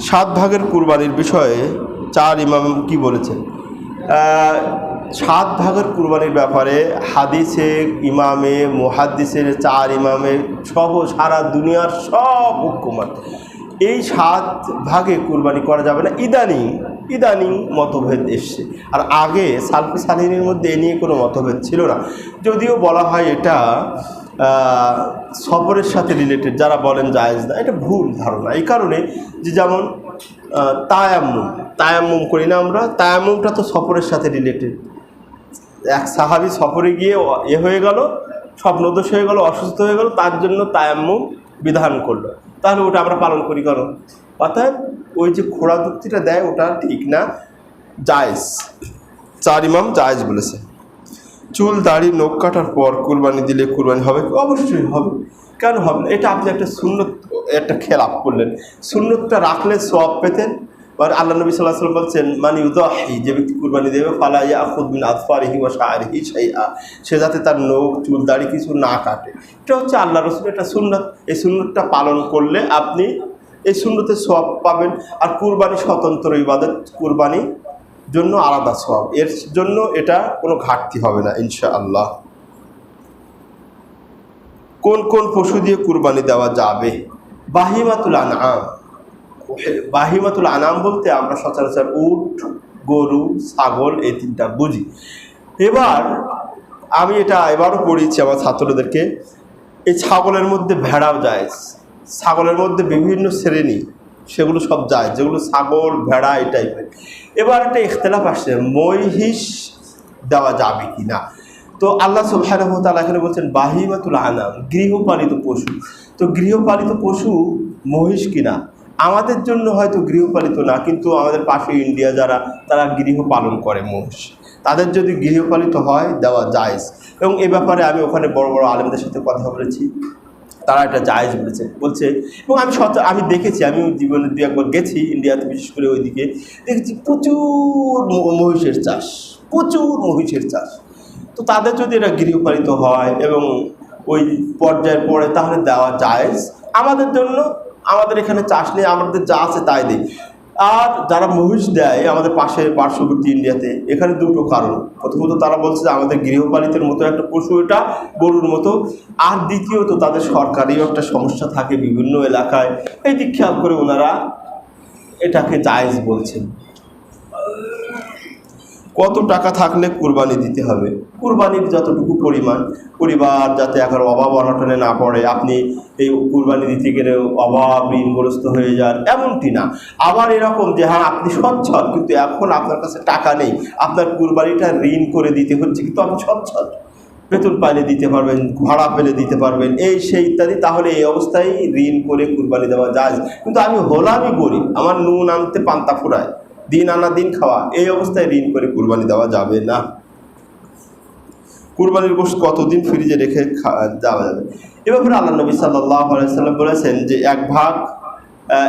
সাত ভাগের কুরবানির বিষয়ে চার ইমাম কি বলেছেন? সাত ভাগের কুরবানির ব্যাপারে হাদিসে, ইমামে, মুহাদ্দিসের চার ইমামে সহ সারা দুনিয়ার সব হুকুমাত এই সাত ভাগে কুরবানি করা যাবে না। ইদানিং ইদানিং মতভেদ এসছে। আর আগে সালফি সালিনের মধ্যে এ নিয়ে কোনো মতভেদ ছিল না। যদিও বলা হয় এটা সফরের সাথে রিলেটেড যারা বলেন জায়েজ না, এটা ভুল ধারণা। এই কারণে যে যেমন তায়াম্মুম তায়াম্মুম করি না আমরা, তায়াম্মুমটা তো সফরের সাথে রিলেটেড এক সাহাবি সফরে গিয়ে এ হয়ে গেল স্বপ্নদোষ হয়ে গেল, অসুস্থ হয়ে গেল, তার জন্য তায়াম্মুম বিধান করল। তাহলে ওটা আমরা পালন করি কেন? অর্থাৎ ওই যে খোড়া যুক্তিটা দেয়, ওটা ঠিক না, জায়েজ। চার ইমাম জায়েজ বলেছে। চুল, দাড়ি, নখ কাটার পর কুরবানি দিলে কুরবানি হবে অবশ্যই হবে। কেন হবে না? এটা আপনি একটা সুন্নত, একটা খেলাপ করলেন। সুন্নতটা রাখলে সব পেতেন। আর আল্লাহ নবী সাল্লাহ সাল্লাম বলছেন মানে উদাহি যে ব্যক্তি কুরবানি দেবে ফালাইয়া আফুদ্দিন আদফারিহি ও শাহরিহি শাইআ সে যাতে তার নখ, চুল, দাড়ি কিছু না কাটে। এটা হচ্ছে আল্লাহ রসুল এটা সুন্নত। এই সুন্নতটা পালন করলে আপনি এই সুন্নতে সব পাবেন। আর কুরবানি স্বতন্ত্র ইবাদত, কুরবানি জন্য আলাদা সব এর জন্য এটা কোনো ঘাটতি হবে না, ইনশাআল্লাহ। কোন কোন পশু দিয়ে কুরবানি দেওয়া যাবে? বাহিমাতুল আনাম বাহিমাতুল আনাম বলতে আমরা সচরাচর উট, গরু, ছাগল, এই তিনটা বুঝি। এবার আমি এটা এবারও পড়িয়েছি আমার ছাত্রদেরকে। এই ছাগলের মধ্যে ভেড়াও যায়। ছাগলের মধ্যে বিভিন্ন শ্রেণি। সেগুলো সব যায়, যেগুলো ছাগল, ভেড়া, এই টাইপের এবার একটা ইখতলাফ আসছে, মহিষ দেওয়া যাবে কি না তো আল্লাহ সুবহানাহু ওয়া তাআলা এখানে বলছেন, বাহিমাতুল আনাম, গৃহপালিত পশু। তো গৃহপালিত পশু মহিষ কিনা? আমাদের জন্য হয়তো গৃহপালিত না, কিন্তু আমাদের পাশে ইন্ডিয়া যারা, তারা গৃহপালন করে মহিষ। তাদের যদি গৃহপালিত হয়, দেওয়া যায় এবং এ ব্যাপারে আমি ওখানে বড় বড় আলেমদের সাথে কথা বলেছি। তারা এটা জায়জ বলেছে, বলছে। এবং আমি সচ, আমি দেখেছি, আমি জীবনে দু একবার গেছি ইন্ডিয়াতে, বিশেষ করে ওইদিকে। দেখেছি প্রচুর মহিষের চাষ, প্রচুর মহিষের চাষ। তো তাদের যদি এটা গৃহপালিত হয় এবং ওই পর্যায়ের পরে তাহলে দেওয়া জায়জ। আমাদের জন্য, আমাদের এখানে চাষ নেই, আমাদের যা আছে তাই দিই। আর যারা মহিষ দেয় আমাদের পাশে পার্শ্ববর্তী ইন্ডিয়াতে এখানে দুটো কারণ। প্রথমত তারা বলছে যে আমাদের গৃহপালিতের মতো একটা পশু এটা, গরুর মতো। আর দ্বিতীয়ত তাদের সরকারিও একটা সমস্যা থাকে বিভিন্ন এলাকায়। এই দিক খেয়াল করে ওনারা এটাকে জায়েজ বলছেন। কত টাকা থাকলে কুরবানি দিতে হবে? কুরবানির যতটুকু পরিমাণ, পরিবার যাতে এখন অভাব অনটনে না পড়ে, আপনি এই কুরবানি দিতে গেলে অভাব, ঋণগ্রস্ত হয়ে যান, এমনটি না। আবার এরকম যে হ্যাঁ আপনি সচ্ছল, কিন্তু এখন আপনার কাছে টাকা নেই, আপনার কুরবানিটা ঋণ করে দিতে হচ্ছে, কিন্তু আপনি সচ্ছল। বেতন পাইলে দিতে পারবেন, ভাড়া পেলে দিতে পারবেন, এই সেই ইত্যাদি, তাহলে এই অবস্থায় ঋণ করে কুরবানি দেওয়া যায়। কিন্তু আমি হলামই গরিব, আমার নুন আনতে পান্তা ফুরায়। দিন আনা দিন খাওয়া, এই অবস্থায় ঋণ করে কুরবানি দেওয়া যাবে না। কুরবানির গোষ্ঠ কতদিন ফ্রিজে রেখে দেওয়া যাবে? এ ব্যাপারে আল্লাহ নবী সাল্লাহ সাল্লাম বলেছেন যে এক ভাগ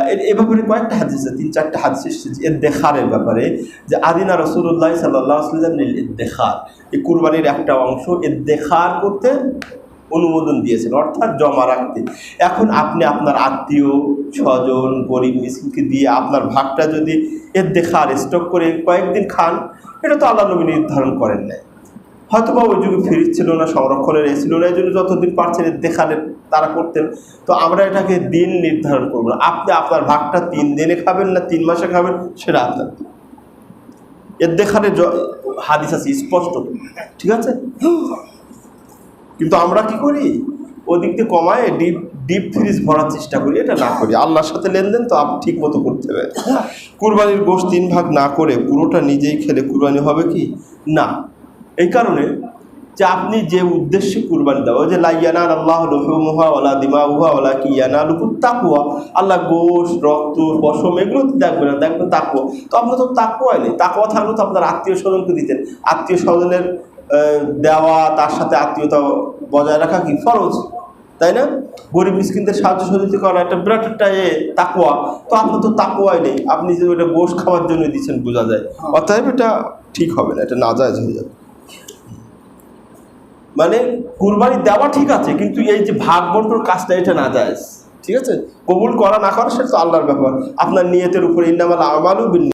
এ- ব্যাপারে কয়েকটা হাদিস তিন চারটা হাদিস এসেছে এর দেখারের ব্যাপারে, যে আদিনা রসুল্লাহ সাল্লাহ সাল্লাম দেখার এই কুরবানির একটা অংশ এর দেখার করতে অনুমোদন দিয়েছেন, অর্থাৎ জমা রাখতে। এখন আপনি আপনার আত্মীয়, স্বজন, গরিব, মিসকিনকে দিয়ে আপনার ভাগটা যদি এর দেখার স্টক করে কয়েকদিন খান, এটা তো আল্লাহ নবী নির্ধারণ করেন নাই। হয়তো বা ওই যুগে ফ্রিজ ছিল না, সংরক্ষণের এ ছিল না, এই জন্য যতদিন পারছেন দেখালেন তারা করতেন। তো আমরা এটাকে দিন নির্ধারণ করব না। আপনি আপনার ভাগটা তিন দিনে খাবেন না তিন মাসে খাবেন, সেটা আপনার। এর দেখালে হাদিস আছে, স্পষ্ট। ঠিক আছে? কিন্তু আমরা কি করি? ওদিক দিয়ে কমায় ডিপ ডিপ ফ্রিজ ভরার চেষ্টা করি, এটা না করি। আল্লাহর সাথে লেনদেন তো আপনি ঠিক মতো করতে হবে কুরবানির গোশ তিন ভাগ না করে পুরোটা নিজেই খেলে কুরবানি হবে কি? না। এই কারণে যে আপনি যে উদ্দেশ্যে কুরবানি দেওয়া যে লাইয়ানার আল্লাহ লহুমুহা ওলা দিমাউহা ওলা কি ইয়ানা লুকুর তাকুয়া। আল্লাহ গোশ রক্ত, পশম এগুলো দেখবে না, দেখবে তাকুয়া। তো আপনার তো তাকুয়াই নেই। তাকুয়া থাকলে তো আপনার আত্মীয় স্বজনকে দিতেন। আত্মীয় স্বজনের দেওয়া, তার সাথে আত্মীয়তা বজায় রাখা কি ফরজ? তাই না? গরিব মিসকিনদের সাহায্য সহযোগিতা করা একটা বিরাট একটা এ তাকুয়া তো আপনার তো তাকুয়াই নেই। আপনি যে ওটা গোশ খাওয়ার জন্য দিচ্ছেন, বোঝা যায়। অতএব এটা ঠিক হবে না, এটা নাজায়জ হয়ে যাবে। মানে কুরবানি দেওয়া ঠিক আছে, কিন্তু এই যে ভাগ বন্টর কাজটা এটা না যায় ঠিক আছে? কবুল করা না করা, সেটা তো আল্লাহর ব্যাপার। আপনার নিয়তের উপরে ইন্নামাল আমালও বিন